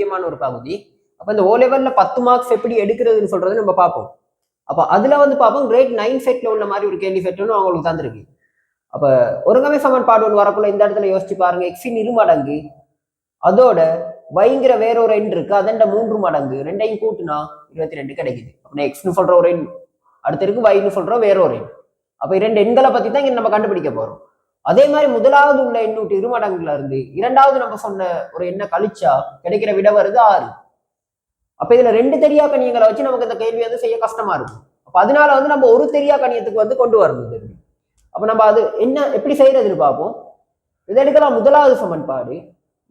முக்கியமான ஒரு பகுதி. அப்போ இந்த ஓ லெவல்ல பத்து மார்க்ஸ் எப்படி எடுக்கிறதுன்னு சொல்கிறது நம்ம பார்ப்போம். அப்போ அதுல வந்து பார்ப்போம் கிரேட் நைன் செட்டில் உள்ள மாதிரி ஒரு கேள்வி செட்டுன்னு அவங்களுக்கு தந்திருக்கு. அப்ப ஒருங்கமை சமன்பாடு ஒன்று வரக்குள்ள இந்த இடத்துல யோசிச்சு பாருங்க எக்ஸின் இரு மடங்கு அதோட வைங்கிற வேற ஒரு எண் இருக்கு அதண்ட மூன்று மடங்கு ரெண்டையும் கூட்டுனா இருபத்தி ரெண்டு கிடைக்குது. அப்படின்னா எக்ஸ்னு சொல்ற ஒரு எண் அடுத்த இருக்கு வைன்னு சொல்ற வேற ஒரு எண் அப்போ இரண்டு எண்களை பத்தி தான் இங்கே நம்ம கண்டுபிடிக்க போகிறோம் அதே மாதிரி முதலாவது உள்ள எண்ணூட்டு இருமடங்குல இருந்து இரண்டாவது நம்ம சொன்ன ஒரு எண்ணெய் கழிச்சா கிடைக்கிற விட வருது ஆறு. அப்ப இதுல ரெண்டு தெரியா கணியங்களை வச்சு நமக்கு இந்த கேள்வி வந்து செய்ய கஷ்டமா இருக்கும். அப்ப அதனால வந்து நம்ம ஒரு தெரியா கணியத்துக்கு வந்து கொண்டு வரணும் இது. அப்ப நம்ம அது என்ன எப்படி செய்யறதுன்னு பார்ப்போம். இதை எடுக்கலாம் முதலாவது சமன்பாடு.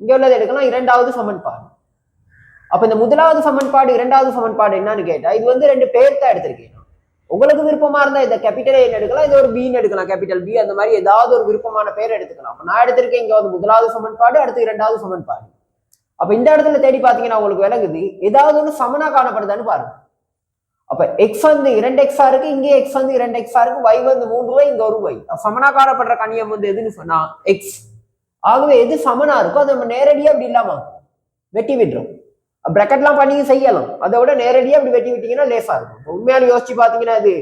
இங்க உள்ளதை எடுக்கலாம் இரண்டாவது சமன்பாடு. அப்ப இந்த முதலாவது சமன்பாடு இரண்டாவது சமன்பாடு என்னன்னு கேட்டா இது வந்து ரெண்டு பேர் தான் எடுத்திருக்கேன். உங்களுக்கு விருப்பமா இருந்தா இந்த கேபிட்டல் ஏன்னு எடுக்கலாம் இது ஒரு பின்னு எடுக்கலாம் கேபிட்டல் பி அந்த மாதிரி ஏதாவது ஒரு விருப்பமான பேர் எடுத்துக்கலாம். அப்ப நான் எடுத்திருக்கேன் இங்க வந்து முதலாவது சமன்பாடு அடுத்து இரண்டாவது சமன்பாடு. அப்ப இந்த இடத்துல தேடி பாத்தீங்கன்னா உங்களுக்கு விளங்குது ஏதாவது ஒண்ணு சமனா காணப்படுதான்னு பாருங்க. அப்ப எக்ஸ் வந்து இரண்டு எக்ஸா இருக்கு இங்கே எக்ஸ் வந்து இரண்டு எக்ஸா இருக்கு ஒய் வந்து மூன்று ரூபாய் இங்க ஒரு y. சமனா காணப்படுற கணியம் வந்து எதுன்னு சொன்னா எக்ஸ் ஆகவே எது சமனா இருக்கோ அதை நம்ம நேரடியா அப்படி இல்லாம வெட்டி விடுறோம் பிரக்கெட்லாம் பண்ணி செய்யலாம். அதை விட நேரடியாக அப்படி வெட்டி விட்டீங்கன்னா லேசாக இருக்கும். உண்மையான யோசிச்சு பார்த்தீங்கன்னா அது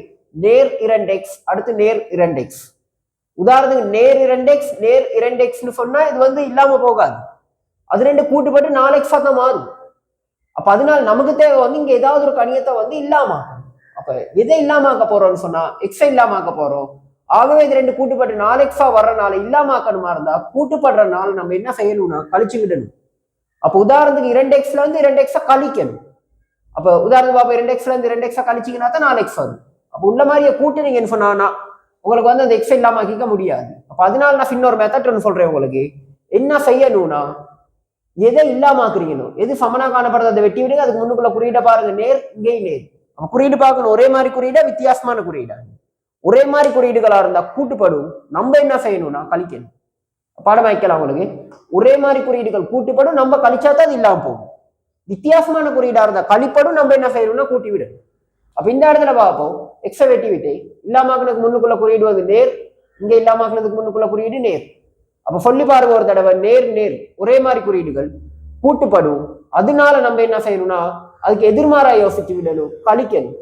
நேர் இரண்டெக்ஸ் அடுத்து நேர் இரண்டெக்ஸ் உதாரணத்துக்கு நேர் இரண்டெக்ஸ் நேர் இரண்டெக்ஸ்னு சொன்னால் இது வந்து இல்லாமல் போகாது. அது ரெண்டு கூட்டுப்பட்டு நாலு எக்ஸாக தான் மாறும். அப்போ அதனால நமக்கு தேவை வந்து இங்கே ஏதாவது ஒரு கணியத்தை வந்து இல்லாம அப்போ எதை இல்லாம ஆக்க போறோம்னு எக்ஸை இல்லாமல் ஆக்க போகிறோம் ஆகவே இது ரெண்டு கூட்டுப்பட்டு நாலு எக்ஸா வர்றனால இல்லாம ஆக்கணுமா இருந்தா கூட்டுப்படுறனால நம்ம என்ன செய்யணும்னா கழிச்சு விடணும். அப்ப உதாரணத்துக்கு இரண்டு எக்ஸ்ல இருந்து இரண்டு எக்ஸா கழிக்கணும். அப்ப உதாரணத்துக்கு பாப்பா இரண்டு எக்ஸ்ல இருந்து இரண்டு எக்ஸா கழிச்சிங்கன்னா தான் நாலு எக்ஸ் வரும். அப்ப உள்ள மாதிரியே கூட்டுனீங்கன்னு சொன்னா உங்களுக்கு வந்து அந்த எக்ஸ் இல்லாம ஆக்கிக்க முடியாது. அப்ப அதனால நான் இன்னொரு மெத்தட் ஒன்று சொல்றேன் உங்களுக்கு. என்ன செய்யணும்னா எதை இல்லாம ஆக்குறீங்களோ எது சமனா காணப்படுறது அதை வெட்டி விடுங்க. அதுக்கு முன்னுக்குள்ள குறியீட பாருங்க. நேர் இங்கேயும் நேர். நம்ம குறியீடு பார்க்கணும். ஒரே மாதிரி குறியீடா வித்தியாசமான குறியீடா? ஒரே மாதிரி குறியீடுகளா இருந்தா கூட்டுப்படும். நம்ம என்ன செய்யணும்னா கழிக்கணும். பாடம் வைக்கலாம் உங்களுக்கு? ஒரே மாதிரி குறியீடுகள் கூட்டுப்படும் நம்ம கழிச்சா தான் அது இல்லாமல் போகும். வித்தியாசமான குறியீடாக இருந்தால் கழிப்படும் நம்ம என்ன செய்யணும்னா கூட்டி விடும் அப்போ இந்த இடத்துல பார்ப்போம். எக்ஸவேட்டிவிட்டி வெட்டி முன்னுக்குள்ள குறியீடு வந்து நேர் இங்கே இல்லாமக்களுக்கு முன்னுக்குள்ள குறியீடு நேர். அப்ப சொல்லி பாருங்க ஒரு தடவை நேர் நேர் ஒரே மாதிரி குறியீடுகள் கூட்டுப்படும். அதனால நம்ம என்ன செய்யணும்னா அதுக்கு எதிர்மாறா யோசிச்சு விடணும் கழிக்கணும்.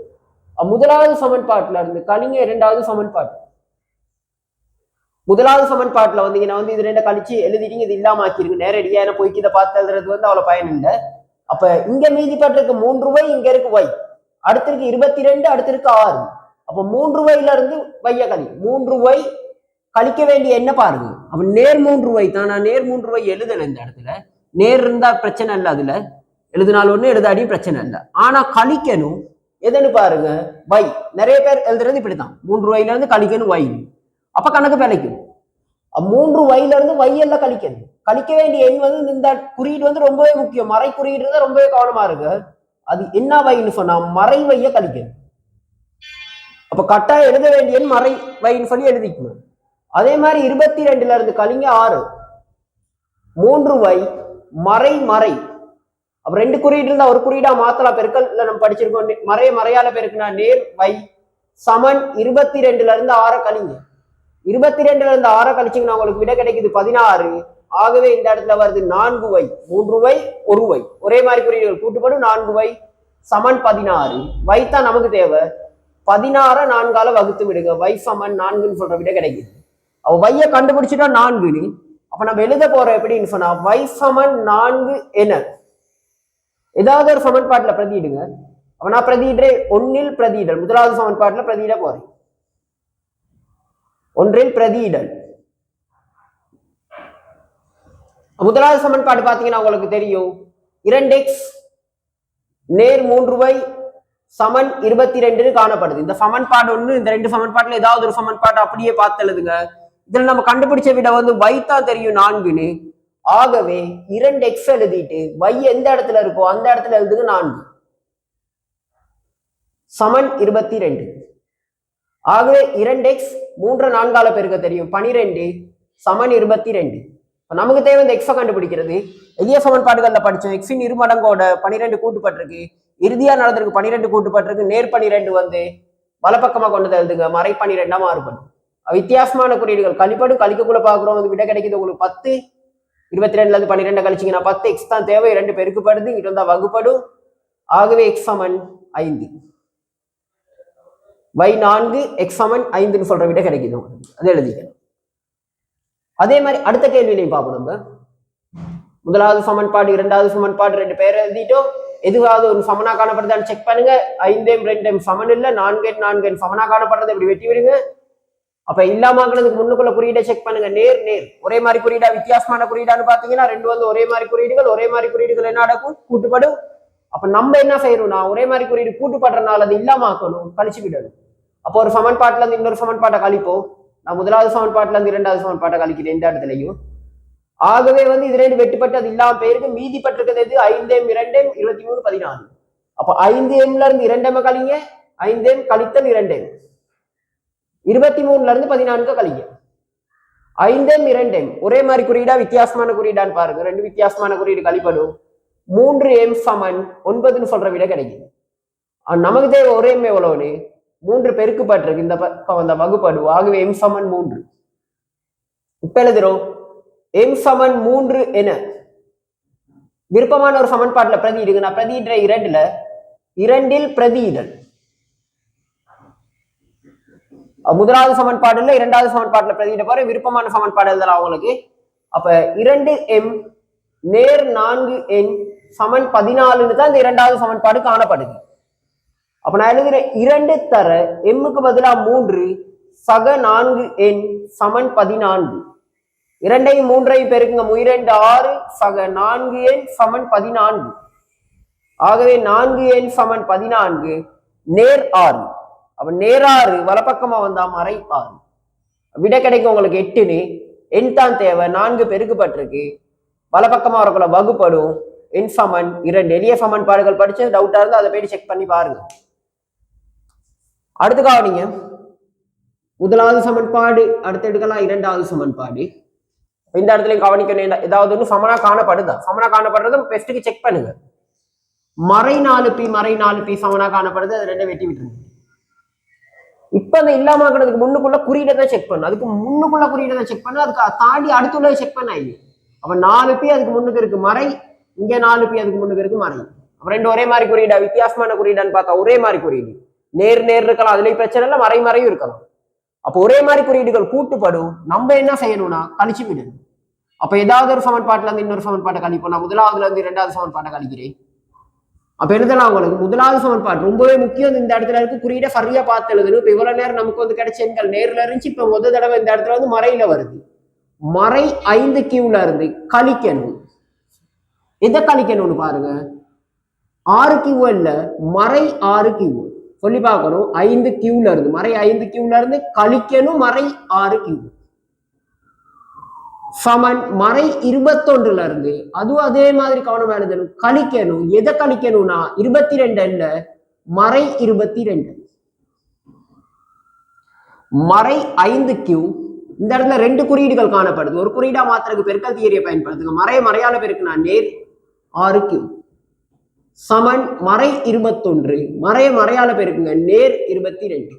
முதலாவது சமன்பாட்டுல இருந்து கழிங்க இரண்டாவது சமன்பாட்டு. முதலாவது சமன்பாட்டுல வந்தீங்கன்னா வந்து இது ரெண்ட கழிச்சு எழுதிட்டீங்க இது இல்லாம ஆக்கிருக்கு நேரடியா என்ன போய்க்கு இதை பார்த்து எழுதுறது வந்து அவ்வளவு பயன் இல்லை அப்ப இங்க மீதிப்பட்டிருக்கு மூன்று ரூபாய் இங்க இருக்கு வை. அடுத்திருக்கு இருபத்தி ரெண்டு அடுத்திருக்கு ஆறு. அப்ப மூன்று ரூபாயில இருந்து வைய கழி மூன்று ரூபாய் கழிக்க வேண்டிய என்ன பாருங்க. அப்ப நேர் மூன்று ரூபாய் தான். நான் நேர் மூன்று ரூபாய் எழுதல இந்த இடத்துல. நேர் இருந்தா பிரச்சனை இல்லை அதுல. எழுதினாலும் ஒண்ணு எழுதாடி பிரச்சனை இல்லை. ஆனா கழிக்கணும். எதுன்னு பாருங்க. வை. நிறைய பேர் எழுதுறது இப்படித்தான். மூன்று ரூபாயில இருந்து கழிக்கணும் வை. அப்ப கணக்கு பிழைக்கும் மூன்று வைல இருந்து வையல்ல கழிக்கணும் கழிக்க வேண்டிய எண் வந்து இந்த குறியீடு வந்து ரொம்பவே முக்கியம். மறை குறியீடு தான் ரொம்பவே கவனமா இருக்கு அது என்ன வைன்னு சொன்னா மறை வைய கழிக்கணும் அப்ப கட்டாயம் எழுத வேண்டிய எண் மறை வைன்னு சொல்லி எழுதிக்கணும். அதே மாதிரி இருபத்தி ரெண்டுல இருந்து கழிங்க ஆறு. மூன்று வை மறை மறை. அப்ப ரெண்டு குறியீடு இருந்தா ஒரு குறியீடா மாத்தலாம். பெருக்கல் நம்ம படிச்சிருக்கோம். நே- மறைய மறையால பெருக்குனா நேர் வை சமன். இருபத்தி ரெண்டுல இருந்து ஆற கழிங்க. இருபத்தி ரெண்டுல இருந்து ஆற கழிச்சிங்கன்னா உங்களுக்கு விட கிடைக்குது பதினாறு. ஆகவே இந்த இடத்துல வருது நான்கு வை. மூன்று வை ஒரு வை. ஒரே மாதிரி குறியீடுகள் கூட்டுப்படும் நான்கு வை சமன் பதினாறு. வைத்தான் நமக்கு தேவை. பதினாற நான்கால வகுத்து விடுங்க. வை சமன் நான்குன்னு சொல்ற விட கிடைக்குது. அவ வைய கண்டுபிடிச்சிட்டா நான்குன்னு. அப்ப நம்ம எழுத போறோம் எப்படின்னு சொன்னா வை சமன் நான்கு என. ஏதாவது ஒரு சமன்பாட்டுல பிரதியிடுங்க. அப்ப நான் பிரதியிடுறேன். ஒன்னில் பிரதியிடல். முதலாவது சமன்பாட்டுல பிரதியிட போறேன். ஒன்றில் பிரதியிடல். முதலாவது சமன்பாடு பார்த்தீங்கன்னா உங்களுக்கு தெரியும். இரண்டு எக்ஸ் நேர் மூன்று வை சமன் இருபத்தி ரெண்டுன்னு காணப்படுது. இந்த சமன்பாடு ஒண்ணு இந்த ரெண்டு சமன்பாட்டுல ஏதாவது ஒரு சமன்பாடு அப்படியே பார்த்து இதில் இதுல நம்ம கண்டுபிடிச்ச விட வந்து வைத்தா தெரியும் நான்குன்னு. ஆகவே இரண்டு எக்ஸ் எழுதிட்டு வை எந்த இடத்துல இருக்கோ அந்த இடத்துல எழுதுங்க நான்கு. சமன் இருபத்தி ரெண்டு ஆகவே இரண்டு எக்ஸ் மூன்று நான்கால பெருக்க தெரியும். பனிரெண்டு சமன் இருபத்தி ரெண்டு இப்போ நமக்கு தேவை இந்த எக்ஸை கண்டுபிடிக்கிறது. எளிய சமன்பாடுகளில் படித்தோம் எக்ஸின் இருமடங்கோட பனிரெண்டு கூட்டுப்பட்டிருக்கு. இறுதியாக நடந்திருக்கு பனிரெண்டு கூட்டுப்பட்டிருக்கு. நேர் பனிரெண்டு வந்து வலப்பக்கமாக கொண்டு தருதுங்க மறை பனிரெண்டாக மாறுபடும். வித்தியாசமான குறியீடுகள். கழிப்படும் கழிக்கக்குள்ள பார்க்குறோம். வந்து விட கிடைக்குது உங்களுக்கு பத்து. இருபத்தி ரெண்டுல இருந்து பன்னிரெண்டு கழிச்சிங்கன்னா பத்து. எக்ஸ் தான் தேவை. ரெண்டு பெருக்குப்படுது. இங்கிட்ட வகுப்படும். ஆகவே எக்ஸ் சமன் ஐந்து. பை நான்கு எக்ஸ் சமன் ஐந்துன்னு சொல்ற விட கிடைக்குது. அதை எழுதிக்கணும். அதே மாதிரி அடுத்த கேள்வியிலையும் பார்ப்போம் நம்ம. முதலாவது சமன்பாடு இரண்டாவது சமன்பாடு ரெண்டு பேர் எழுதிட்டோம். எதுவாவது ஒரு சமனா காணப்படுதான்னு செக் பண்ணுங்க. ஐந்தேம் ரெண்டும் சமன் இல்ல நான்கு நான்கு சமனா காணப்படுறது இப்படி வெட்டி விடுங்க. அப்ப இல்லாமக்கிறதுக்கு முன்னுக்குள்ள குறியீடை செக் பண்ணுங்க. நேர் நேர். ஒரே மாதிரி குறியீடா வித்தியாசமான குறியீடான்னு பாத்தீங்கன்னா ரெண்டு வந்து ஒரே மாதிரி குறியீடுகள் ஒரே மாதிரி குறியீடுகள் என்ன நடக்கும்? கூட்டுப்படும். அப்ப நம்ம என்ன செய்யணும்னா ஒரே மாதிரி குறியீடு கூட்டுப்படுறதுனால அது இல்லாம ஆக்கணும். கழிச்சு விடணும். அப்போ ஒரு சமன்பாட்டுல இருந்து இன்னொரு சமன்பாட்டை கழிப்போம். நான் முதலாவது சமன்பாட்டுல இருந்து இரண்டாவது சமன்பாட்டை கழிக்கிறேன் இந்த இடத்துலயும். ஆகவே வந்து இது ரெண்டு வெட்டுப்பட்டு அது இல்லாம போயிருக்கு. மீதி பட்டிருக்கிறது எது? ஐந்தேம் இரண்டேம் இருபத்தி மூணு பதினாலு. அப்ப ஐந்து எம்ல இருந்து இரண்டேம கழிங்க. ஐந்தேம் கழித்தல் இரண்டேம் இருபத்தி மூணுல இருந்து பதினான்கு கழிங்க. ஐந்தேம் இரண்டேம் ஒரே மாதிரி குறியீடா வித்தியாசமான குறியீடான்னு பாருங்க. ரெண்டு வித்தியாசமான குறியீடு கழிப்படும் மூன்று எம் சமன் ஒன்பதுன்னு சொல்ற விட கிடைக்குது. நமக்கு தேவை ஒரே எம் எவ்வளவுன்னு? மூன்று பெருக்குப்பட்டிருக்கு இந்த பக்கம் அந்த வகுப்பாடு. ஆகவே எம் சமன் மூன்று. இப்ப எழுதுறோம். எம் சமன் மூன்று என. விருப்பமான ஒரு சமன்பாட்டுல பிரதியிடுங்க நான் பிரதியிடுற இரண்டுல இரண்டில் பிரதியிடல் முதலாவது சமன்பாடு இல்ல இரண்டாவது சமன்பாட்டுல பிரதியிட போற விருப்பமான சமன்பாடு எழுதலாம் அவங்களுக்கு அப்ப இரண்டு எம் நேர் நான்கு எண் சமன் பதினாலுன்னு தான் இந்த இரண்டாவது சமன்பாடு காணப்படுது. அப்போ நான் எழுதுகிறேன் இரண்டு தர எம்முக்கு பதிலாக மூன்று சக நான்கு எண் சமன் பதினான்கு. இரண்டையும் மூன்றையும் பெருக்குங்க இரண்டு ஆறு சக நான்கு எண் சமன் பதினான்கு. ஆகவே நான்கு எண் சமன் பதினான்கு நேர் ஆறு. அப்ப நேராறு வலப்பக்கமா வந்தா மறை ஆறு. விட கிடைக்கும் உங்களுக்கு எட்டுன்னு. எண் தான் தேவை நான்கு பெருக்குப்பட்டிருக்கு. வலப்பக்கமா வரக்குள்ள வகுப்படும். எண் சமன் இரண்டு. எளிய சமன்பாடுகள் படிச்சு டவுட்டா இருந்தால் அதை போய் செக் பண்ணி பாருங்க. அடுத்து கவனிங்க. முதலாவது சமன்பாடு அடுத்து எடுக்கலாம். இரண்டாவது சமன்பாடு. இந்த இடத்துல கவனிக்கணும் வேண்டாம். ஏதாவது ஒன்று சமனா காணப்படுதா? சமனா காணப்படுறது பெஸ்ட்டுக்கு செக் பண்ணுங்க. மறை நாலு பி மறை நாலு பி சமனா காணப்படுது. அது ரெண்டும் வெட்டி விட்டுருங்க. இப்ப அந்த இல்லாம இருக்கிறதுக்கு முன்னுக்குள்ள குறியீடை தான் செக் பண்ணு அதுக்கு முன்னுக்குள்ள குறியீடை தான் செக் பண்ணு அதுக்கு தாண்டி அடுத்துள்ள செக் பண்ண இல்லை அப்ப நாலு பி அதுக்கு முன்னுக்கு இருக்கு மறை இங்க நாலு பி அதுக்கு முன்னுக்கு இருக்கு மறை. அப்ப ரெண்டு ஒரே மாதிரி குறியீடா? வித்தியாசமான குறியீடான்னு பார்த்தா ஒரே மாதிரி குறியீடு. நேர் நேர் இருக்கலாம். அதுலயும் பிரச்சனை இல்லை மறை மறையும் இருக்கலாம். அப்போ ஒரே மாதிரி குறியீடுகள் கூட்டுப்படும். நம்ம என்ன செய்யணும்னா கழிச்சு விடணும். அப்ப ஏதாவது ஒரு சமன்பாட்டுல இருந்து இன்னொரு சமன்பாட்டை கழிப்போம் நான் முதலாவதுல இருந்து இரண்டாவது சமன்பாட்டை கழிக்கிறேன் அப்ப எழுதலாம் உங்களுக்கு முதலாவது சமன்பாடு ரொம்பவே முக்கியம். இந்த இடத்துல இருக்கு குறியீட சரியா பார்த்து எழுதணும். இப்ப இவ்வளவு நேரம் நமக்கு வந்து கிடைச்ச எண்கள் நேர்ல இருந்துச்சு. இப்ப முதல் தடவை இந்த இடத்துல வந்து மறையில வருது. மறை ஐந்து கியூல இருந்து கழிக்கணும். எதை கழிக்கணும்னு பாருங்க. ஆறு கியூ இல்ல மறை ஆறு கியூ சொல்லி பார்க்கணும். ஐந்து கியூல இருந்து மறை ஐந்து கியூல இருந்து கழிக்கணும் மறை ஆறு கியூ. சமன் மறை இருபத்தொன்றுல இருந்து அதுவும் அதே மாதிரி கவனம் எழுதணும் கழிக்கணும். எதை கழிக்கணும்னா இருபத்தி ரெண்டு இல்ல மறை இருபத்தி ரெண்டு மறை ஐந்து கியூ இந்த இடத்துல ரெண்டு குறியீடுகள் காணப்படுது. ஒரு குறியீடா மாத்திரக்கு பெருக்கல் தியரியை பயன்படுத்துங்க. மறை மறையால பெருக்குனா நேர் ஆறு கியூ. சமன் மறை இருபத்தொன்று. மறை மறையால பெருக்குங்க நேர் இருபத்தி ரெண்டு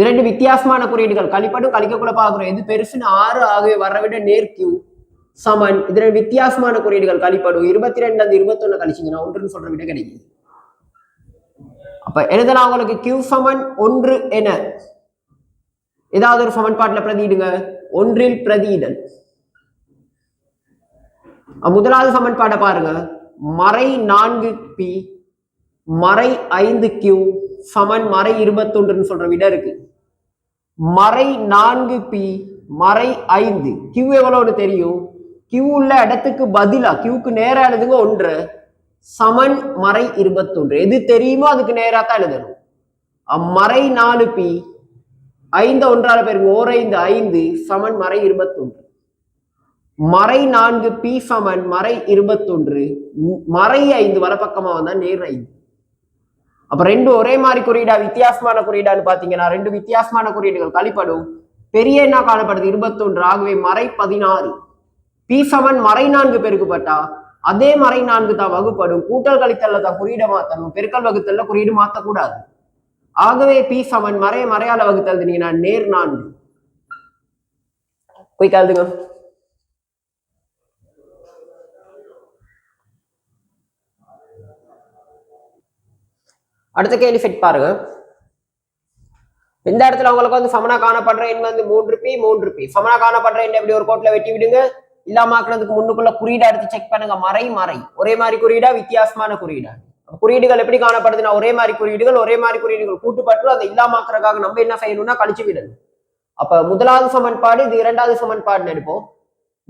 இரண்டு வித்தியாசமான குறியீடுகள். கழிப்படும் கழிக்கக்குள்ள பாக்குறோம் எது பெருசுன்னு ஆறு ஆகவே வர விட நேர் கியூ சமன். இது ரெண்டு வித்தியாசமான குறியீடுகள். கழிப்படும். இருபத்தி ரெண்டு அந்த இருபத்தொன்னு கழிச்சிங்கன்னா ஒன்றுன்னு சொல்ற விட கிடைக்குது அப்ப எழுதலாம் உங்களுக்கு கியூ சமன் ஒன்று என. ஏதாவது ஒரு சமன்பாட்டுல பிரதியிடுங்க. ஒன்றில் பிரதியிடல். முதலாவது சமன்பாட்டை பாருங்க. மறை நான்கு பி மறை ஐந்து கியூ சமன் மறை இருபத்தொன்றுன்னு சொல்ற விட இருக்கு. மறை நான்கு பி மறை ஐந்து. கியூ எவ்வளவுன்னு தெரியும்? கியூ உள்ள இடத்துக்கு பதிலா கியூக்கு நேரா எழுதுங்க ஒன்று. சமன் மறை இருபத்தொன்று. எது தெரியுமோ அதுக்கு நேரா தான் எழுதணும். மறை நாலு பி ஐந்து ஒன்றால பேருக்கு ஓர் ஐந்து ஐந்து சமன் மறை இருபத்தொன்று. மறை நான்கு பி சமன் மறை இருபத்தொன்று மறை ஐந்து வலப்பக்கமா வந்தா நேர் ஐந்து. அப்ப ரெண்டு ஒரே மாதிரி குறியீடா வித்தியாசமான குறியீடான்னு பாத்தீங்கன்னா ரெண்டு வித்தியாசமான குறியீடுகள் கழிப்படும். பெரிய என்ன காணப்படுது? இருபத்தொன்று. ஆகவே மறை பதினாறு. பி சமன் மறை நான்கு பெருக்கப்பட்டா அதே மறை நான்கு தான் வகுப்படும். கூட்டல் கழித்தல்ல தான் குறியீட மாத்தணும். பெருக்கல் வகுத்தல்ல குறியீடு மாத்தக்கூடாது. ஆகவே பி சமன் மறை மறையால வகுத்தல் நீங்கன்னா நேர் நான்கு. போய் கழுதுங்க அடுத்த கேள்வி ஃபிட் பாருங்க. இந்த இடத்துல உங்களுக்கு வந்து சமனா காணப்படுற எண் வந்து மூன்று பி மூன்று பி சமனா காணப்படுற எண் எப்படி ஒரு கோட்ல வெட்டி விடுங்க? இல்லாமக்கிறதுக்கு முன்னுக்குள்ள குறியீடா எடுத்து செக் பண்ணுங்க. மறை மறை. ஒரே மாதிரி குறியீடா வித்தியாசமான குறியீடா? அப்ப குறியீடுகள் எப்படி காணப்படுதுன்னா ஒரே மாதிரி குறியீடுகள் ஒரே மாதிரி குறியீடுகள் கூட்டுப்பட்டு அதை இல்லாமக்கிறதுக்காக நம்ம என்ன செய்யணும்னா கழிச்சு விடணும். அப்ப முதலாவது சமன்பாடு இது இரண்டாவது சமன்பாடுன்னு எடுப்போம்.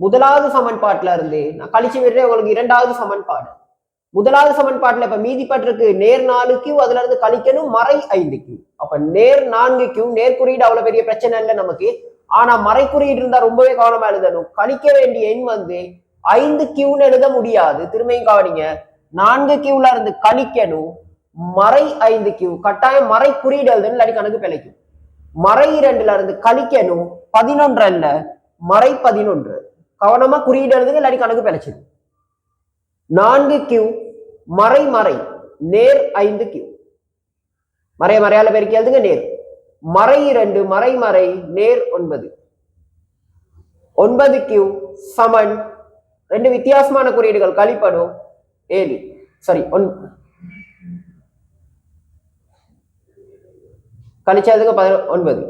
முதலாவது சமன்பாட்டுல இருந்து நான் கழிச்சு விடுறேன் உங்களுக்கு இரண்டாவது சமன்பாடு முதலாவது சமன்பாட்டுல இப்ப மீதிப்பட்டிருக்கு நேர் நாலு கியூ அதுல இருந்து கழிக்கணும் மறை ஐந்து கியூ அப்ப நேர் நான்கு கியூ நேர்குறியீடு அவ்வளோ அவ்வளவு பெரிய பிரச்சனை இல்லை நமக்கு. ஆனா மறை குறியீடு இருந்தா ரொம்பவே கவனமா எழுதணும். கழிக்க வேண்டிய எண் வந்து ஐந்து கியூன்னு எழுத முடியாது. திரும்பியும் கவனிங்க. நான்கு கியூல இருந்து கழிக்கணும் மறை ஐந்து கியூ கட்டாயம் மறை குறியீடு எழுதணும் இல்லாட்டி கணக்கு பிழைக்கும். மறை இரண்டுல இருந்து கழிக்கணும் பதினொன்று அல்ல மறை பதினொன்று. கவனமா குறியீடு எழுதுங்க இல்லாட்டி கணக்கு பிழைச்சிடும் நான்கு கியூ மறை மறை. நேர் ஐந்து கியூ மறை மறையால பெருக்கி எழுதுங்க நேர். மறை இரண்டு மறை மறை. நேர் ஒன்பது. ஒன்பது கியூ சமன். ரெண்டு வித்தியாசமான குறியீடுகள். கழிப்படும் ஏழு சாரி ஒன் கழிச்சதுக்கு பதி ஒன்பது.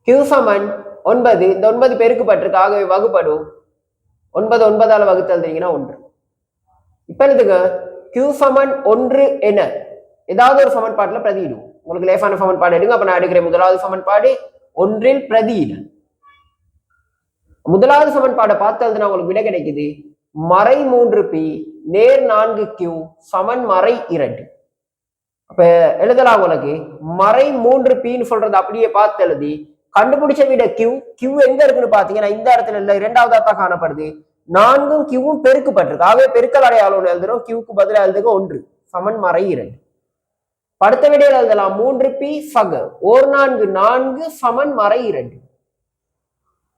கியூ சமன். ஒன்பது. இந்த ஒன்பது பெருக்கப்பட்டிருக்கு ஆகவே வகுப்படும் ஒன்பது ஒன்பதால் வகுத்தல் தெரியுங்கன்னா ஒன்று. இப்ப எழுதுங்க கியூ சமன் ஒன்று என. ஏதாவது ஒரு சமன்பாட்டில் பிரதியிடுவோம் உங்களுக்கு லேசான சமன்பாடு எடுங்க. அப்ப நான் எடுக்கிறேன். முதலாவது சமன்பாடு ஒன்றில் பிரதியிடல் முதலாவது சமன்பாடை பார்த்து எழுதுனா உங்களுக்கு விட கிடைக்குது. மறை மூன்று பி நேர் நான்கு கியூ சமன் மறை இரண்டு. அப்ப எழுதலாம் உங்களுக்கு. மறை மூன்று பின்னு சொல்றது அப்படியே பார்த்து எழுதி கண்டுபிடிச்ச விட கியூ கியூ எங்க இருக்குன்னு பாத்தீங்கன்னா இந்த இடத்துல இல்ல. இரண்டாவதா தான் காணப்படுது. நான்கும் கியூவும் பெருக்கப்பட்டிருக்கு. ஆகவே பெருக்கல் அடையாளம் எழுதுறோம். கியூக்கு பதிலா எழுதுக ஒன்று. சமன் மறை இரண்டு. படுத்த விடையில் எழுதலாம். மூன்று பி சக. ஓர் நான்கு நான்கு சமன் மறை இரண்டு.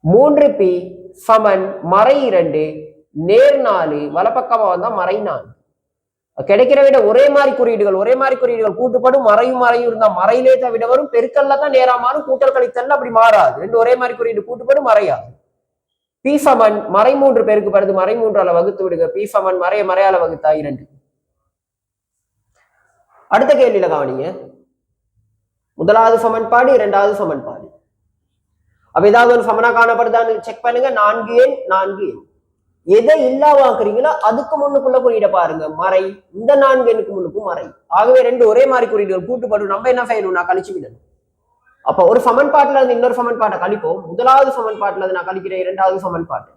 மூன்று பி சமன் மறை இரண்டு. நேர் நாலு. வலப்பக்கமாக வந்தால் மறை நான்கு. கிடைக்கிற விட ஒரே மாதிரி குறியீடுகள் ஒரே மாதிரி குறியீடுகள் கூட்டுப்படும். மறையும் மறையும் இருந்தா மறையிலே விட வரும். பெருக்கல்ல தான் நேரா மாறும் கூட்டல் கழித்தல் அப்படி மாறாது. ரெண்டு ஒரே மாதிரி குறியீடு கூட்டுப்படும் மறையாது. பீஃபமன் மறைமூன்று பேருக்கு மூன்று மறைமூன்றால வகுத்து விடுங்க. பீஃபமன் மறைய மறையால வகுத்தா இரண்டு. அடுத்த கேள்வியில கவனிங்க. முதலாவது சமன்பாடு இரண்டாவது சமன்பாடு அப்ப ஏதாவது ஒரு சமனா காணப்படுதான்னு செக் பண்ணுங்க. நான்கு எண் நான்கு எண். எதை இல்லாவாக்குறீங்களோ அதுக்கு முன்னுக்குள்ள குறியிட பாருங்க. மறை. இந்த நான்கு எண்ணுக்கு முன்னுக்கும் மறை. ஆகவே ரெண்டு ஒரே மாதிரி குறியீடுகள் கூட்டுப்படும் நம்ம என்ன செய்யணும்னா கழிச்சு விடணும். அப்ப ஒரு சமன்பாட்டில் இருந்து இன்னொரு சமன்பாட்டை கழிப்போம். முதலாவது சமன்பாட்டில் இருந்து நான் கழிக்கிறேன் இரண்டாவது சமன்பாட்டு.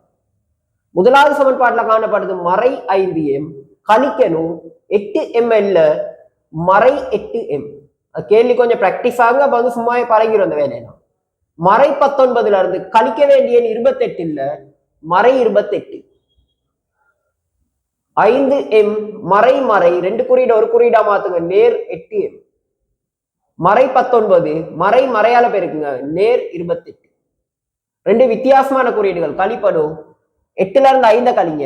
முதலாவது சமன்பாட்டில் காணப்படுது மறை ஐந்து எம் கழிக்கணும் எட்டு எம்எல்ல மறை எட்டு எம் கேள்வி கொஞ்சம் ப்ராக்டிஸ் ஆகுங்க அப்போ வந்து சும்மாவே பழகிடும் அந்த வேலையை மறை பத்தொன்பதுல இருந்து கழிக்க வேண்டிய இருபத்தெட்டு இல்ல மறை இருபத்தெட்டு. ஐந்து எம் மறை மறை ரெண்டு குறியீடு ஒரு குறியீடா மாத்துங்க நேர் எட்டு எம் மறை பத்தொன்பது மறை மறையால பெருக்குங்க நேர் இருபத்தெட்டு. ரெண்டு வித்தியாசமான குறியீடுகள். கழிப்படும் எட்டுல இருந்து ஐந்த கழிங்க.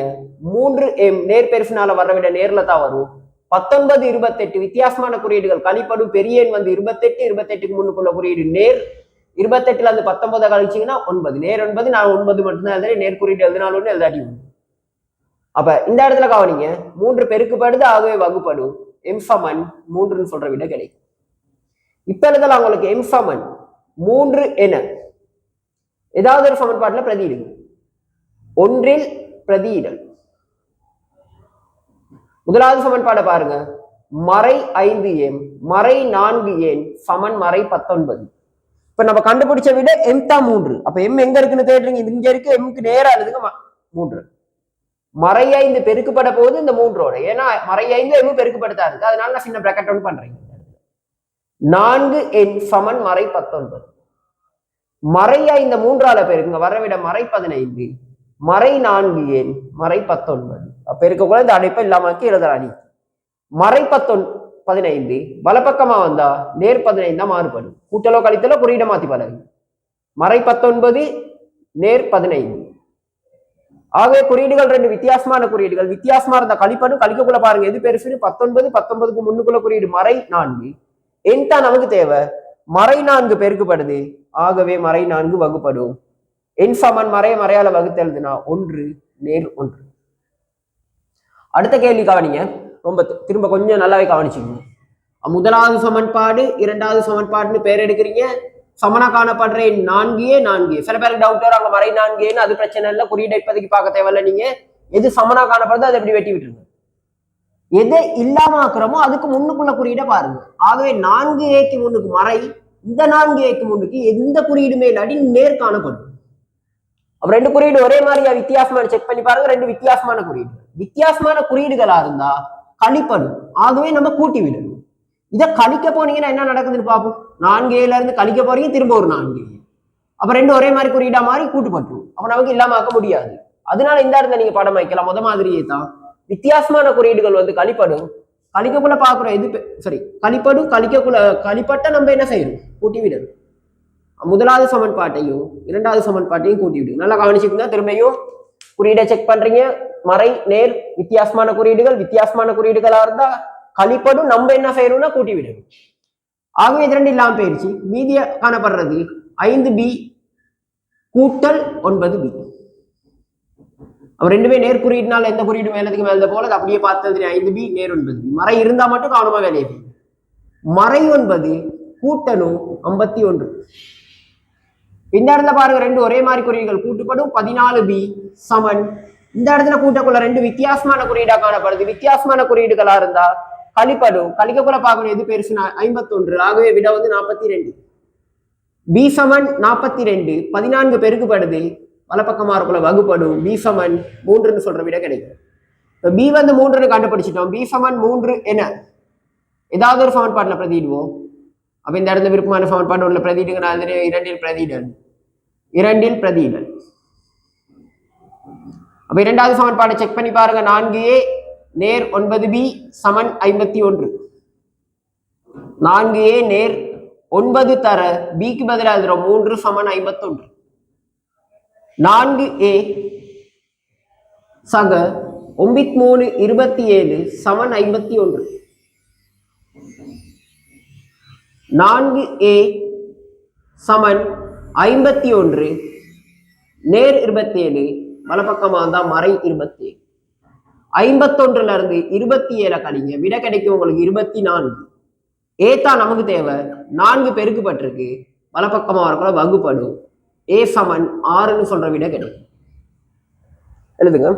மூன்று எம் நேர் பெருசுனால வர விட நேர்ல தான் வரும். பத்தொன்பது இருபத்தெட்டு வித்தியாசமான குறியீடுகள். கழிப்படும் பெரிய எண் வந்து இருபத்தெட்டு இருபத்தெட்டுக்கு முன்னுக்குள்ள குறியீடு. நேர் இருபத்தெட்டுல இருந்து பத்தொன்பதை கழிச்சிங்கன்னா ஒன்பது. நேர் ஒன்பது நான் ஒன்பது மட்டும்தான் எழுதுறேன். நேர் குறியீடு எழுதினாலும் ஒன்று எழுதாட்டி அப்ப இந்த இடத்துல கவனிங்க. மூன்று பெருக்குப்படுது ஆகவே வகுப்படும் எம் சமன் மூன்றுன்னு சொல்ற விட கிடைக்கும். இப்ப இருந்தால் அவங்களுக்கு எம் சமன் மூன்று என. ஏதாவது ஒரு சமன்பாட்டில் பிரதியிடுங்க ஒன்றில் பிரதியிடல் முதலாவது சமன்பாடை பாருங்க. மறை ஐந்து எம் மறை நான்கு ஏன் சமன் மறை பத்தொன்பது. இப்ப நம்ம கண்டுபிடிச்ச விட எம் தான் மூன்று. அப்ப எம் எங்க இருக்குன்னு தேடுறீங்க இது இங்க இருக்கு எம்க்கு நேரா எழுதுங்க ம- மூன்று. மறை ஐந்து பெருக்குப்பட போது இந்த மூன்றோட. ஏன்னா மறை ஐந்து எம் பெருக்குப்படுத்தா இருக்கு. அதனால நான் சின்ன பிரக்கட் ஒன்று பண்றேன். நான்கு எண் சமன் மறை பத்தொன்பது. மறையா இந்த மூன்றால பெருக்குங்க வரவிட மறை பதினைந்து மறை நான்கு ஏன் மறை பத்தொன்பது. அப்ப இருக்கக்கூட இந்த அடைப்பை இல்லாமக்கி எழுதலாணி மறை பத்தொன் பதினைந்து வலப்பக்கமா வந்தா நேர் பதினைந்து தான் மாறுபடும். கூட்டலோ கழித்தலோ குறியீட மாத்தி பழகு மறை பத்தொன்பது நேர் பதினைந்து. ஆகவே குறியீடுகள் ரெண்டு வித்தியாசமான குறியீடுகள். வித்தியாசமா இருந்த கழிப்படும் கழிக்கக்குள்ள பாருங்க. எது பெருசு பத்தொன்பது பத்தொன்பதுக்கு முன்னுக்குள்ள குறியீடு மறை நான்கு. என் தான் நமக்கு தேவை. மறை நான்கு பெருக்கப்படுது ஆகவே மறை நான்கு வகுப்படும். என் சமன் மறைய மறையால வகுத்தெழுதுனா ஒன்று நேர் ஒன்று. அடுத்த கேள்வி கவனிங்க. ரொம்ப திரும்ப கொஞ்சம் நல்லாவே கவனிச்சுக்கணும் முதலாவது சமன்பாடு இரண்டாவது சமன்பாடுன்னு பேர் எடுக்கிறீங்க. சமனா காணப்படுற நான்கே நான்கு. சில பேருக்கு டவுட் வரும். அங்க மறை நான்கேன்னு அது பிரச்சனை இல்லை. குறியீடு இப்போதைக்கு பார்க்க தேவையில்ல நீங்க. எது சமனா காணப்படுதோ அதை எப்படி வெட்டி விட்டுருங்க? எதை இல்லாம ஆக்குறோமோ அதுக்கு முன்னுக்குள்ள குறியீடை பாருங்க. ஆகவே நான்கு ஏக்கு முன்னுக்கு மறை இந்த நான்கு ஏக்கு முன்னுக்கு எந்த குறியீடுமே இல்லாட்டி நேர் காணப்படும். அப்ப ரெண்டு குறியீடு ஒரே மாதிரியா வித்தியாசமான செக் பண்ணி பாருங்க ரெண்டு வித்தியாசமான குறியீடு. வித்தியாசமான குறியீடுகளா இருந்தா கழிப்படும் ஆகவே நம்ம கூட்டி விடணும். இதை கழிக்க போனீங்கன்னா என்ன நடக்குதுன்னு பார்ப்போம். நான்கு ஏல இருந்து கழிக்க போறீங்க திரும்ப ஒரு நான்கு அப்ப ரெண்டு ஒரே மாதிரி குறியீடா மாதிரி கூட்டுப்பட்டுரும். அப்ப நமக்கு இல்லாம ஆக்க முடியாது. அதனால இந்த இடத்துல நீங்க படம் வைக்கலாம். முத மாதிரியே தான். வித்தியாசமான குறியீடுகள் வந்து கழிப்படும். கழிக்கக்குள்ள பார்க்குற எது சரி கழிப்படும் கழிக்கக்குள்ள கழிப்பட்ட நம்ம என்ன செய்யணும்? கூட்டி விடணும். முதலாவது சமன்பாட்டையும் இரண்டாவது சமன்பாட்டையும் கூட்டி விடுங்க நல்லா கவனிச்சுக்கோங்க திரும்பியும் குறியீடை செக் பண்றீங்க. மறை நேர் வித்தியாசமான குறியீடுகள் வித்தியாசமான குறியீடுகளா இருந்தா கழிப்படும் நம்ம என்ன செய்யணும்னா கூட்டி விடணும். ஆகவே இது ரெண்டு இல்லாமல் போயிடுச்சு மீதிய காணப்படுறது ஐந்து பி கூட்டல் ஒன்பது பி. அப்ப ரெண்டுமே நேர் குறியீடுனால எந்த குறியீடு மேலதுக்கு மேலே போல? அது அப்படியே பார்த்தது ஐந்து பி நேர் ஒன்பது பி. மறை இருந்தா மட்டும் கவனமாக வேலையை செய்யும். மறை ஒன்பது கூட்டணும் ஐம்பத்தி ஒன்று. இந்த இடத்துல பாருங்க ரெண்டு ஒரே மாதிரி குறியீடுகள். கூட்டுப்படும் பதினாலு பி சமன். இந்த இடத்துல கூட்டக்குள்ள ரெண்டு வித்தியாசமான குறியீடா காணப்படுது. வித்தியாசமான குறியீடுகளா இருந்தா கழிப்படும். கழிக்கக்குள்ள பார்க்கணும் எது பெருசுனா? ஐம்பத்தொன்று. ஆகவே விட வந்து நாற்பத்தி ரெண்டு. பி சமன் நாற்பத்தி ரெண்டு. பதினான்கு பெருக்குப்படுது. வலப்பக்கமாக இருக்குள்ள வகுப்படும். பி சமன் மூன்றுன்னு சொல்ற விட கிடைக்கும். இப்போ பி வந்து மூன்றுன்னு கண்டுபிடிச்சிட்டோம். பி சமன் மூன்று என்ன? ஏதாவது ஒரு சமன்பாட்டில் பிரதிடுவோம் அப்போ இந்த இடத்துல விருப்பமான சமன்பாடு உள்ள பிரதியிடுங்க இரண்டில் பிரதிடன் இரண்டில் பிரதிடன் அப்போ இரண்டாவது சமன்பாடை செக் பண்ணி பாருங்க. நான்கு ஏ நேர் ஒன்பது பி சமன் ஐம்பத்தி ஒன்று. நான்கு ஏ நேர் ஒன்பது தர. பிக்கு பதிலாக மூன்று சமன் ஐம்பத்தொன்று. நான்கு ஏ. சக ஒம்பித் மூணு இருபத்தி ஏழு சமன் ஐம்பத்தி ஒன்று. நான்கு ஏ சமன் ஐம்பத்தி ஒன்று. நேர் இருபத்தி ஏழு வலப்பக்கமாக இருந்தா மறை இருபத்தி ஏழு ஐம்பத்தொன்றுல இருந்து இருபத்தி ஏழை கழிங்க விட கிடைக்கும் உங்களுக்கு இருபத்தி நான்கு. ஏத்தா நமக்கு தேவை நான்கு பெருக்குப்பட்டிருக்கு வலப்பக்கமாக வரக்குள்ள வகுப்படும். ஏ சமன் ஆறுன்னு சொல்ற விட கிடைக்கும். எழுதுங்க.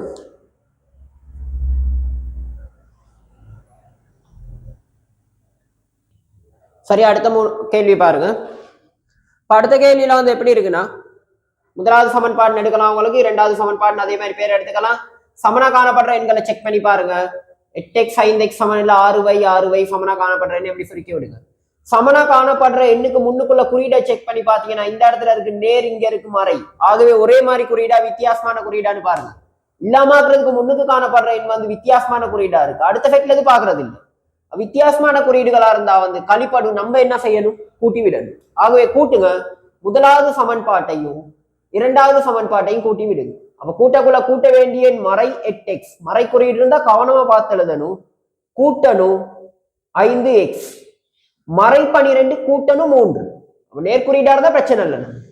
சரி அடுத்த மூ கேள்வி பாருங்க. இப்ப அடுத்த கேள்வியில வந்து எப்படி இருக்குன்னா முதலாவது சமன்பாடு எடுக்கலாம் உங்களுக்கு இரண்டாவது சமன்பாடு அதே மாதிரி பேர் எடுத்துக்கலாம். சமனா காணப்படுற எண்களை செக் பண்ணி பாருங்க. எட்டு எக்ஸ் ஐந்து எக்ஸ் சமன் இல்லை ஆறு வை ஆறு வை சமனா காணப்படுறேன்னு எப்படி சுருக்கி விடுங்க. சமனா காணப்படுற எண்ணுக்கு முன்னுக்குள்ள குறியீடை செக் பண்ணி பாத்தீங்கன்னா இந்த இடத்துல இருக்கு நேர் இங்க இருக்கு மறை. ஆகவே ஒரே மாதிரி குறியீடா வித்தியாசமான குறியீடான்னு பாருங்க. இல்லாமக்கிறதுக்கு முன்னுக்கு காணப்படுற எண் வந்து வித்தியாசமான குறியீடா இருக்கு. அடுத்த செட்ல இருந்து பாக்குறது இல்லை வித்தியாசமான குறியீடுகளா இருந்தா வந்து கழிப்படும் நம்ம என்ன செய்யணும்? கூட்டி விடணும். ஆகவே கூட்டுங்க. முதலாவது சமன்பாட்டையும் இரண்டாவது சமன்பாட்டையும் கூட்டி விடுங்க. அப்ப கூட்டக்குள்ள கூட்ட வேண்டிய எண் மறை எட் எக்ஸ் மறை குறியீடு இருந்தா கவனமா பார்த்து எழுதணும். கூட்டணும் ஐந்து எக்ஸ் மறை பனிரெண்டு கூட்டணும் மூன்று. அப்ப நேர்குறியீடா இருந்தா பிரச்சனை இல்லை. நமக்கு.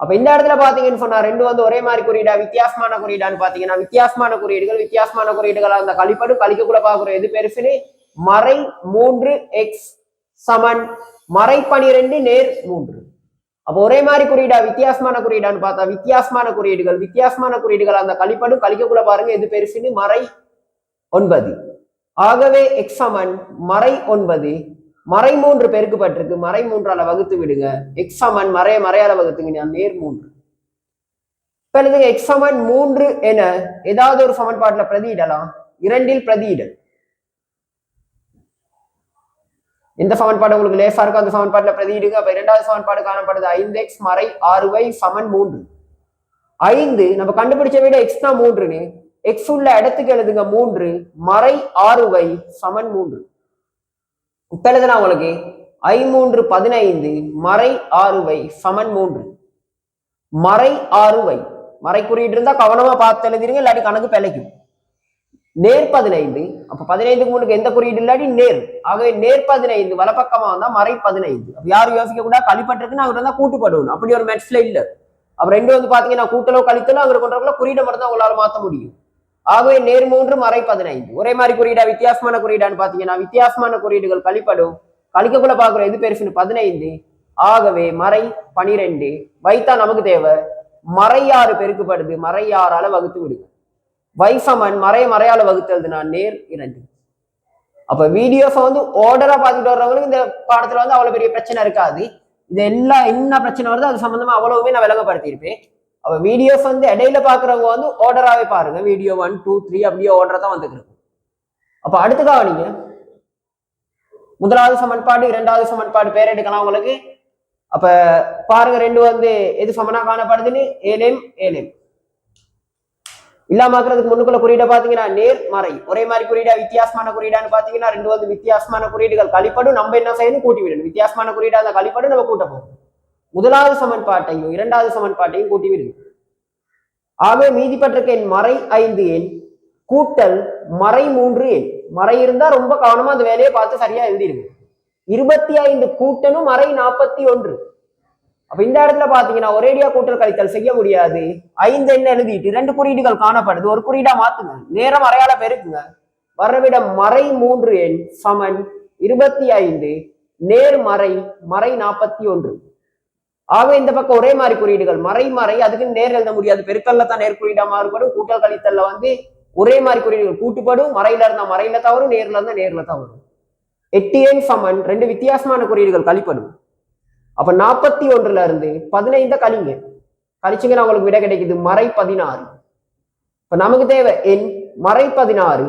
அப்ப இந்த இடத்துல பாத்தீங்கன்னு சொன்னா ரெண்டு வந்து ஒரே மாதிரி குறியீடா வித்தியாசமான குறியீடான்னு பாத்தீங்கன்னா வித்தியாசமான குறியீடுகள் வித்தியாசமான குறியீடுகளா அந்த கழிப்படும் கழிக்கக்குள்ள பாக்குற எது பெருசுன்னு மறை மூன்று எக்ஸ் சமன் மறை பனிரெண்டு நேர் மூன்று. அப்போ ஒரே மாதிரி குறியீடா வித்தியாசமான குறியீடான்னு பார்த்தா வித்தியாசமான குறியீடுகள் வித்தியாசமான குறியீடுகள் அந்த கழிப்படும். கழிக்கக்குள்ள பாருங்க எது பெருசுன்னு மறை ஒன்பது. ஆகவே எக்ஸ் சமன் மறை ஒன்பது மறை மூன்று பெருக்கப்பட்டிருக்கு மறை மூன்றால வகுத்து விடுங்க. எக்ஸ் மறைய மறையால வகுத்துங்க. நேர் மூன்று. இப்ப எழுதுங்க எக்ஸ் மூன்று என ஏதாவது ஒரு சமன்பாட்டுல பிரதியிடலாம். இரண்டில் பிரதியிடல் எந்த சமன்பாடு உங்களுக்கு லேசா இருக்கோ அந்த சமன்பாட்டுல பிரதியிடுங்க. அப்ப இரண்டாவது சமன்பாடு காணப்படுது ஐந்து எக்ஸ் மறை ஆறு ஒய் சமன் மூன்று. ஐந்து நம்ம கண்டுபிடிச்ச விட எக்ஸ் தான் மூன்றுன்னு. எக்ஸ் உள்ள இடத்துக்கு எழுதுங்க மூன்று. மறை ஆறு ஒய் சமன் மூன்று. இப்ப எழுதுனா உங்களுக்கு ஐமூன்று பதினைந்து மறை ஆறுவை சமன் மூன்று. மறை ஆறுவை. மறை குறியீடு இருந்தா கவனமா பார்த்து எழுதிருங்க இல்லாட்டி கணக்கு பிழைக்கும். நேர் பதினைந்து. அப்ப பதினைந்துக்கு முன்னுக்கு எந்த குறியீடு இல்லாட்டி நேர். ஆகவே நேர் பதினைந்து வலப்பக்கமா வந்தா மறை பதினைந்து. அப்ப யாரும் யோசிக்க கூடாது கழிப்பட்டிருக்குன்னு அவர் இருந்தால் கூட்டுப்படணும் அப்படி ஒரு மெட்ஸ்ல இல்ல. அப்ப ரெண்டு வந்து பாத்தீங்கன்னா கூட்டலோ கழித்தலோ அங்க கொண்டவங்கள குறியீடை மட்டும் தான் உங்களால மாத்த முடியும். ஆகவே நேர் மூன்று மறை பதினைந்து. ஒரே மாதிரி குறியீடா வித்தியாசமான குறியீடான்னு பாத்தீங்கன்னா வித்தியாசமான குறியீடுகள் கழிப்படும். கழிக்கக்குள்ள பாக்குற எது பெருசுன்னு பதினைந்து. ஆகவே மறை பனிரெண்டு. வைத்தா நமக்கு தேவை. மறையாறு பெருக்கப்படுது. மறையாறால வகுத்து விடுங்க. வைசமன் மறை மறையால வகுத்ததுனா நேர் இரண்டு. அப்ப வீடியோஸை வந்து ஓர்டரா பார்த்துட்டு வர்றவங்களுக்கு இந்த பாடத்துல வந்து அவ்வளவு பெரிய பிரச்சனை இருக்காது. இது எல்லா என்ன பிரச்சனை வருதோ அது சம்பந்தமா அவ்வளவுமே நான் விளங்கப்படுத்தியிருப்பேன் அப்போ வீடியோஸ் வந்து இடையில பாக்குறவங்க வந்து ஆர்டராவே பாருங்க. வீடியோ ஒன் டூ த்ரீ அப்படியே ஆர்டரா தான் வந்துருக்கு அப்போ அடுத்து கவனிங்க. முதலாவது சமன்பாடு இரண்டாவது சமன்பாடு பேர் எடுக்கலாம் உங்களுக்கு. அப்ப பாருங்க ரெண்டு வந்து எது சமனா காணப்படுதுன்னு? ஏலேம் ஏலேம் இல்லாமக்கிறதுக்கு முன்னுக்குள்ள குறியீடை பாத்தீங்கன்னா நேர் மறை. ஒரே மாதிரி குறியீடா வித்தியாசமான குறியீடான்னு பாத்தீங்கன்னா ரெண்டு வந்து வித்தியாசமான குறியீடுகள். கழிப்படும் நம்ம என்ன செய்யணும்? கூட்டி விடணும் வித்தியாசமான குறியீடா அந்த கழிப்படும் நம்ம கூட்ட போகும் முதலாவது சமன்பாட்டையும் இரண்டாவது சமன்பாட்டையும் கூட்டி விடுங்க ஆகவே மீதிப்பட்டிருக்க எண் மறை ஐந்து எண் கூட்டல் மறை மூன்று எண். மறை இருந்தா ரொம்ப கவனமா அந்த வேலையை பார்த்து சரியா எழுதிடுங்க. இருபத்தி ஐந்து கூட்டலும் மறை நாற்பத்தி ஒன்று. அப்ப இந்த இடத்துல பாத்தீங்கன்னா ஒரேடியா கூட்டல் கழித்தல் செய்ய முடியாது. ஐந்து எண்ண எழுதிட்டு இரண்டு குறியீடுகள் காணப்படுது. ஒரு குறியீடா மாத்துங்க. நேரம் அறையால பெருக்குங்க. வரவிட மறை மூன்று எண் சமன் இருபத்தி ஐந்து நேர் மறை மறை நாற்பத்தி ஒன்று. ஆக இந்த பக்கம் ஒரே மாதிரி குறியீடுகள். மறை மறை அதுக்கு நேர் எழுத முடியாது. பெருக்கல்ல தான் நேர் குறியீடா மாறுபடும். கூட்டல் கழித்தல்ல வந்து ஒரே மாதிரி குறியீடுகள் கூட்டுப்படும். மறையில இருந்தா மறையில தான் வரும் நேர்ல இருந்தா நேர்ல தான் வரும் எட்டியன் சமன்? ரெண்டு வித்தியாசமான குறியீடுகள் கழிப்படும். அப்ப நாற்பத்தி ஒன்றுல இருந்து பதினைந்த கழிங்க. கழிச்சிங்கன்னா உங்களுக்கு விட கிடைக்குது. மறை பதினாறு. இப்ப நமக்கு தேவை எண் மறை பதினாறு.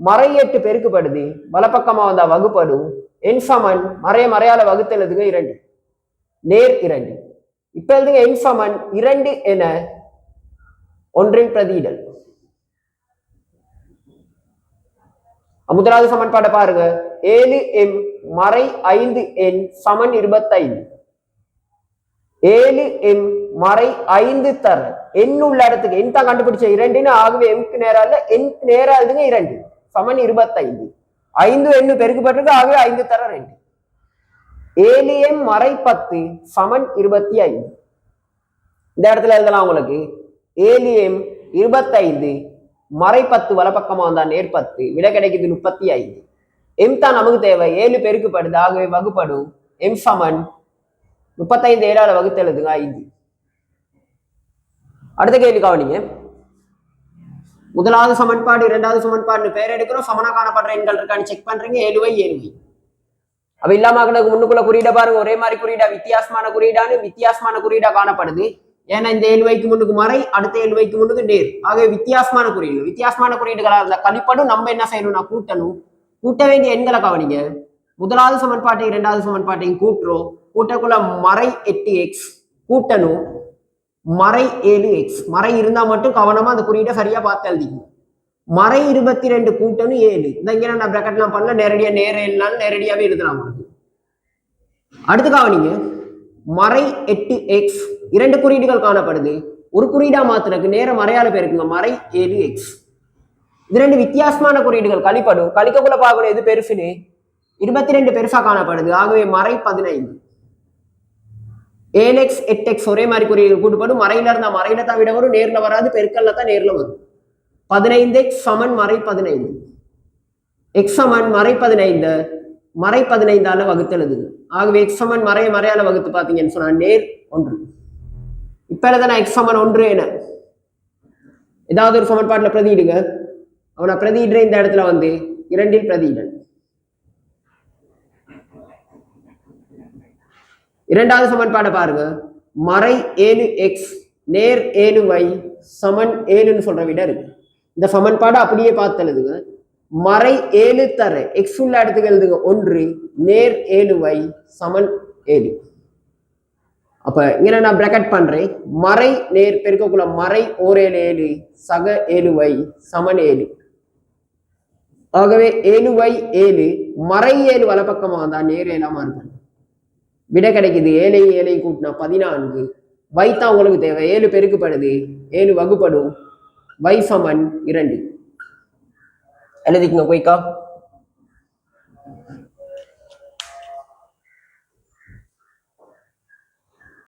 மறை எட்டு பெருக்குப்படுது. வலப்பக்கமா வந்தா வகுப்படும். எண் சமன் மறைய மறையால வகுத்தெழுதுங்க இரண்டு. நேர் இரண்டு. இப்ப எழுதுங்க இன்ஃபமன் சமன் இரண்டு என ஒன்றின் பிரதியிடல். முதலாவது சமன்பாடை பாருங்க. ஏழு எம் மறை ஐந்து எண் சமன் இருபத்தைந்து. ஏழு எம் மறை ஐந்து தர. எண் உள்ள இடத்துக்கு என் தான் கண்டுபிடிச்ச இரண்டுன்னு ஆகவே எம்க்கு நேரா இல்ல என் நேரா எழுதுங்க இரண்டு. சமன் இருபத்தைந்து. ஐந்து எண்ணு பெருக்கப்பட்டிருக்கு ஆகவே ஐந்து தர ரெண்டு. ஏழு மறை பத்து சமன் இருபத்தி ஐந்து. இந்த இடத்துல எழுதலாம் உங்களுக்கு. ஏலியம் இருபத்தைந்து மறை பத்து வலப்பக்கமாக வந்தால் நேர் பத்து விட கிடைக்குது முப்பத்தி ஐந்து. எம் தான் நமக்கு தேவை. ஏழு பெருக்குப்படுது ஆகவே வகுப்படும் எம் சமன் முப்பத்தைந்து ஏழால வகுத்து எழுதுங்க. ஐந்து. அடுத்த கேள்வி கவனிங்க. முதலாவது சமன்பாடு இரண்டாவது சமன்பாடு பேர் எடுக்கிறோம். சமனா காணப்படுற எண்கள் இருக்கான்னு செக் பண்றீங்க. ஏழுவை ஏழுவை. அவ இல்லாம ஆகுனதுக்கு முன்னுக்குள்ள குறியீடை பாருங்க. ஒரே மாதிரி குறியீடா வித்தியாசமான குறியீடான்னு வித்தியாசமான குறியீடா காணப்படுது. ஏன்னா இந்த ஏழு வைக்கு முன்னுக்கு மறை அடுத்த ஏழு வைக்கு முன்னுக்கு நேர். ஆகவே வித்தியாசமான குறியீடு. வித்தியாசமான குறியீடுகளா இருந்தா கழிப்படும் நம்ம என்ன செய்யணும்னா கூட்டணும். கூட்ட வேண்டிய எண்களை கவனிங்க. முதலாவது சமன்பாட்டையும் இரண்டாவது சமன்பாட்டையும் கூட்டுறோம். கூட்டக்குள்ள மறை எட்டு எக்ஸ் கூட்டணும். மறை ஏழு எக்ஸ் மறை இருந்தா மட்டும் கவனமா அந்த குறியீடை சரியா பார்த்து எழுதிக்கணும். மறை இருபத்தி ரெண்டு கூட்டணும் ஏழு. இந்த இங்கே நான் பிரக்கெட்லாம் பண்ணல நேரடியாக நேரம் இல்லைனாலும் நேரடியாகவே எழுதலாம் உங்களுக்கு. அடுத்து கவனிங்க. மறை எட்டு எக்ஸ் இரண்டு குறியீடுகள் காணப்படுது. ஒரு குறியீடா மாத்தினக்கு நேரம் மறையால பேருக்குங்க. மறை ஏழு எக்ஸ் இது ரெண்டு வித்தியாசமான குறியீடுகள். கழிப்படும். கழிக்கக்குள்ள பார்க்கணும். எது பெருசுன்னு? இருபத்தி ரெண்டு பெருசா காணப்படுது. ஆகவே மறை பதினைந்து. ஏழு எக்ஸ் எட்டு எக்ஸ் ஒரே மாதிரி குறியீடு கூட்டுப்படும். மறையில இருந்தா மறையில தான் விட வரும். நேர்ல வராது. பெருக்கல்ல தான் நேர்ல வரும். பதினைந்து எக்ஸ் சமன் மறை பதினைந்து. எக்ஸ் சமன் மறை பதினைந்து மறை பதினைந்தால வகுத்து எழுதுது. ஆகவே எக்ஸ் சமன் மறைய மறையால வகுத்து பாத்தீங்கன்னு சொன்னா நேர் ஒன்று. இப்ப எழுத நான் எக்ஸ் சமன் ஒன்று என. ஏதாவது ஒரு சமன்பாட்டில் பிரதியிடுங்க அவனை பிரதியிடுற இந்த இடத்துல வந்து இரண்டில் பிரதியிடல். இரண்டாவது சமன்பாடை பாருங்க. மறை ஏழு எக்ஸ் நேர் ஏழு வை சமன் ஏழுன்னு சொல்ற விட இருக்கு. இந்த சமன்பாடு அப்படியே பார்த்து எழுதுங்க மறை ஏழு தர. எக்ஸ் உள்ள இடத்துக்கு எழுதுங்க. ஒன்று நேர் ஏழு வை சமன் ஏழு. அப்ப இங்க நான் பிரக்கட் பண்றேன். மறை நேர் பெருக்கக்குள்ள மறை ஓர் ஏழு ஏழு சக ஏழு வை சமன் ஏழு. ஆகவே ஏழு வை ஏழு. மறை ஏழு வலப்பக்கமாக வந்தா நேர் ஏழாமா இருக்கும்? விட கிடைக்குது. ஏழை ஏழை கூட்டினா பதினான்கு. வைத்தா உங்களுக்கு தேவை. ஏழு பெருக்குப்படுது. ஏழு வகுப்படும். வைஃபமன் இரண்டு எழுதிக்கங்க குயிக்கா